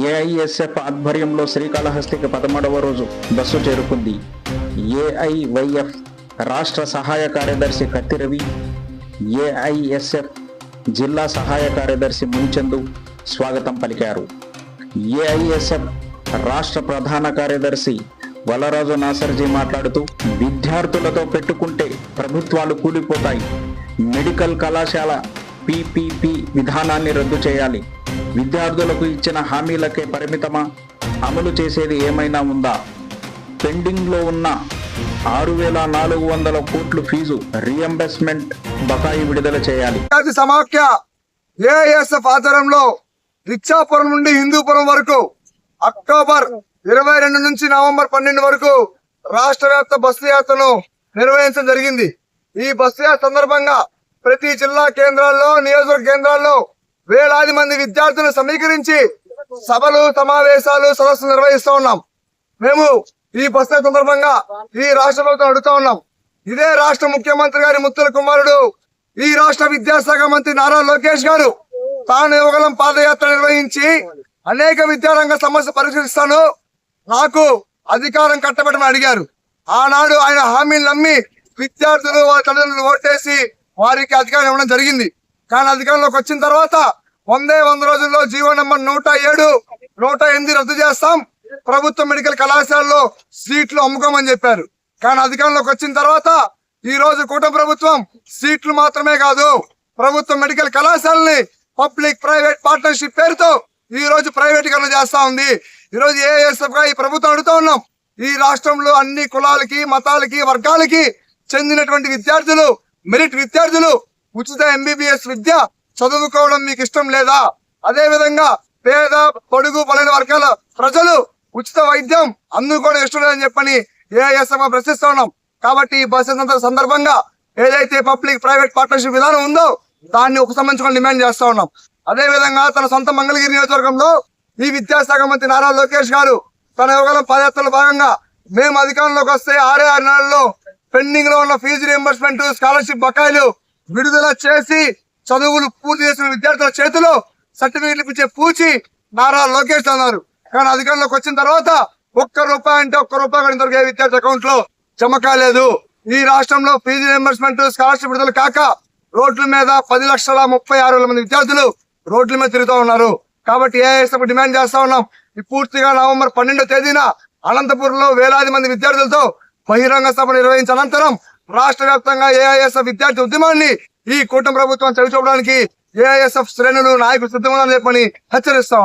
AISF ఆధ్వర్యంలో శ్రీకాళహస్తికి పదమూడవ రోజు బస్సు చేరుకుంది. ఏఐవైఎఫ్ రాష్ట్ర సహాయ కార్యదర్శి కత్తి రవి ఏఐఎస్ఎఫ్ జిల్లా సహాయ కార్యదర్శి మునిచందు స్వాగతం పలికారు. ఏఐఎస్ఎఫ్ రాష్ట్ర ప్రధాన కార్యదర్శి వలరాజు నాసర్జీ మాట్లాడుతూ విద్యార్థులతో పెట్టుకుంటే ప్రభుత్వాలు కూలిపోతాయి. మెడికల్ కళాశాల పిపిపి విధానాన్ని రద్దు చేయాలి. విద్యార్థులకు ఇచ్చిన హామీలకే పరిమితమా? అమలు చేసేది ఏమైనా ఉందా? పెండింగ్లో ఉన్న ఆరు వేల నాలుగు వందల కోట్లు ఫీజు రీఎంబర్స్మెంట్ బకాయి విడుదల చేయాలి. సమాఖ్య ఏఎస్ఎఫ్ ఆధారంలో రిక్షాపురం నుండి హిందూపురం వరకు అక్టోబర్ ఇరవై రెండు నుంచి నవంబర్ పన్నెండు వరకు రాష్ట్ర వ్యాప్త బస్సు యాత్రను నిర్వహించడం జరిగింది. ఈ బస్సు యాత్ర సందర్భంగా ప్రతి జిల్లా కేంద్రాల్లో నియోజకవర్గ కేంద్రాల్లో వేలాది మంది విద్యార్థులను సమీకరించి సభలు సమావేశాలు సదస్సులు నిర్వహిస్తూ ఉన్నాం. మేము ఈ బస్సు సందర్భంగా ఈ రాష్ట్ర ప్రభుత్వం అడుగుతా ఉన్నాం. ఇదే రాష్ట్ర ముఖ్యమంత్రి గారి ముత్తుల కుమారుడు ఈ రాష్ట్ర విద్యాశాఖ మంత్రి నారా లోకేష్ గారు తాను యువగలం పాదయాత్ర నిర్వహించి అనేక విద్యారంగ సమస్య పరిశీలిస్తాను. నాకు అధికారం కట్టబెట్టమని అడిగారు. ఆనాడు ఆయన హామీలు నమ్మి విద్యార్థులు వాళ్ళ తల్లిదండ్రులు ఓటేసి వారికి అధికారం ఇవ్వడం జరిగింది. కానీ అధికారంలోకి వచ్చిన తర్వాత వందే వంద రోజుల్లో జీవో నెంబర్ నూట ఏడు నూట ఎనిమిది రద్దు చేస్తాం. ప్రభుత్వ మెడికల్ కళాశాలలో సీట్లు అమ్ముకోమని చెప్పారు. కానీ అధికారంలోకి వచ్చిన తర్వాత ఈ రోజు కూటమి ప్రభుత్వం సీట్లు మాత్రమే కాదు ప్రభుత్వ మెడికల్ కళాశాలని పబ్లిక్ ప్రైవేట్ పార్ట్నర్షిప్ పేరుతో ఈ రోజు ప్రైవేటీకరణ చేస్తా ఉంది. ఈ రోజు ఏఎస్ఎఫ్గా ఈ ప్రభుత్వం అడుగుతూ ఉన్నాం. ఈ రాష్ట్రంలో అన్ని కులాలకి మతాలకి వర్గాలకి చెందినటువంటి విద్యార్థులు మెరిట్ విద్యార్థులు ఉచిత ఎంబీబీఎస్ విద్య చదువుకోవడం మీకు ఇష్టం లేదా? అదే విధంగా పేద పొడుగు పలైన వర్గాల ప్రజలు ఉచిత వైద్యం అందుకోవడం ఇష్టం లేదని చెప్పని ఏఎస్ఎఫ్ ప్రశ్నిస్తా ఉన్నాం. కాబట్టి ఈ బస్ సందర్భంగా ఏదైతే పబ్లిక్ ప్రైవేట్ పార్ట్నర్షిప్ విధానం ఉందో దాన్ని ఉపసంహరించుకొని డిమాండ్ చేస్తా ఉన్నాం. అదే విధంగా తన సొంత మంగళగిరి నియోజకవర్గంలో ఈ విద్యాశాఖ మంత్రి నారా లోకేష్ గారు తన యువగలం పాదయాత్రలో భాగంగా మేము అధికారంలోకి వస్తే ఆరే ఆరు నెలల్లో పెండింగ్లో ఉన్న ఫీజు రియంబర్స్మెంట్ స్కాలర్షిప్ బకాయిలు విడుదల చేసి చదువులు పూర్తి చేసిన విద్యార్థుల చేతిలో సర్టిఫికెట్లు ఇచ్చే పూచి నారా లోకేష్ అన్నారు. కానీ అధికారంలోకి వచ్చిన తర్వాత ఒక్క రూపాయి అంటే ఒక్క రూపాయి కూడా ఇంతవరకు ఏ విద్యార్థి అకౌంట్లో జమ కాలేదు. ఈ రాష్ట్రంలో ఫీజు రియంబర్స్మెంట్ స్కాలర్షిప్ విడుదల కాక రోడ్ల మీద పది లక్షల ముప్పై ఆరు వేల మంది విద్యార్థులు రోడ్ల మీద తిరుగుతూ ఉన్నారు. కాబట్టి ఏఎస్ఎఫ్ డిమాండ్ చేస్తా ఉన్నాం. ఈ పూర్తిగా నవంబర్ పన్నెండో తేదీన అనంతపురంలో వేలాది మంది విద్యార్థులతో బహిరంగ సభ నిర్వహించిన అనంతరం రాష్ట్ర వ్యాప్తంగా ఏఐఎస్ఎఫ్ విద్యార్థి ఉద్యమాన్ని ఈ కూటమి ప్రభుత్వం చవిచూపడానికి ఏఐఎస్ఎఫ్ శ్రేణులు నాయకులు సిద్ధమని చెప్పని హెచ్చరిస్తా